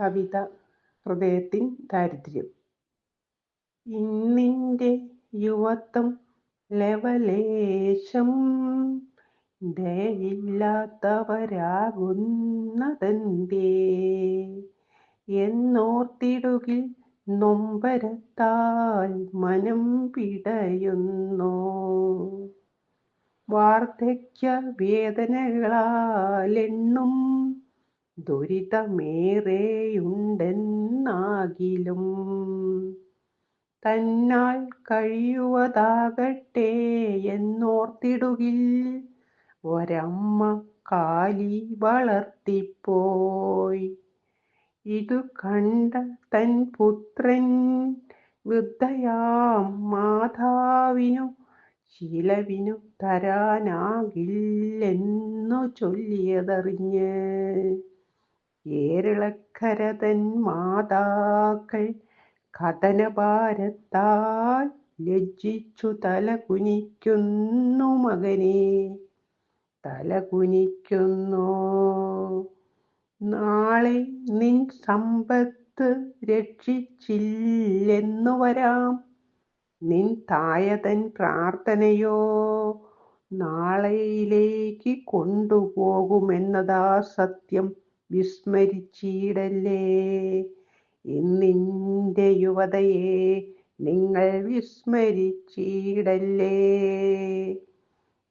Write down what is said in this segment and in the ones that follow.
കവിത ഹൃദയത്തിൻ ദാരിദ്ര്യം. ഇന്നിന്റെ യുവത്വം ലവലേശം ദയയില്ലാത്തവരാകുന്നതെന്തേ എന്നോർത്തിടുകിൽ നൊമ്പരത്താൽ മനം പിടയുന്നു. വാർദ്ധക്യ വേദനകളാലെണ്ണും ദുരിതമേറെയുണ്ടെന്നാകിലും തന്നാൽ കഴിയുവതാകട്ടെ എന്നോർത്തിടുകിൽ ഒരമ്മ കാലി വളർത്തിപ്പോയി. ഇതു കണ്ട തൻ പുത്രൻ വൃദ്ധയാം മാതാവിനു ശീലവിനു തരാനാകില്ലെന്നു ചൊല്ലിയതറിഞ്ഞ് ഏരളക്കര തൻ മാതാക്കൾ കഥനഭാരത്താൽ ലജ്ജിച്ചു തല കുനിക്കുന്നു മകനെ തല കുനിക്കുന്നു നാളെ നിൻ സമ്പത്ത് രക്ഷിച്ചില്ലെന്നു വരാം. നിൻ തായതൻ പ്രാർത്ഥനയോ നാളെയിലേക്ക് കൊണ്ടുപോകുമെന്നതാ സത്യം. വിസ്മരിച്ചിടല്ലേ? ഇന്നിന്റെ യുവതയെ നിങ്ങൾ വിസ്മരിച്ചിടല്ലേ?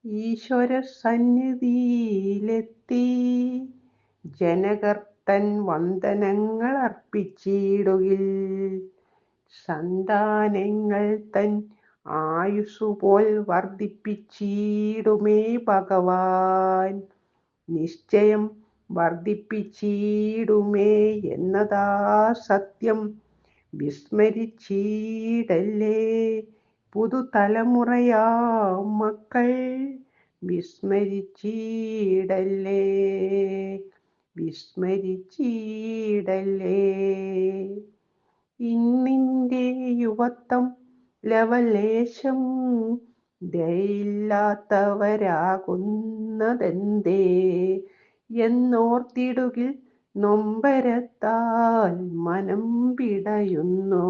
ഈശ്വര സന്നിധിയിലെത്തി. ജനകർത്തൻ വന്ദനങ്ങൾ അർപ്പിച്ചിടുകിൽ. സന്താനങ്ങൾ തൻ ആയുസുപോൽ വർദ്ധിപ്പിച്ചിടുമേ ഭഗവാൻ. നിശ്ചയം വർദ്ധിപ്പിച്ചിടുമേ എന്നതാ സത്യം. വിസ്മരിച്ചിടല്ലേ പുതുതലമുറയാ മക്കൾ. വിസ്മരിച്ചിടല്ലേ വിസ്മരിച്ചിടല്ലേ. ഇന്നിന്റെ യുവത്വം ലവലേശം ദയില്ലാത്തവരാകുന്നതെന്തേ എന്നോർത്തിടുകിൽ നൊമ്പരത്താൽ മനം പിടയുന്നു.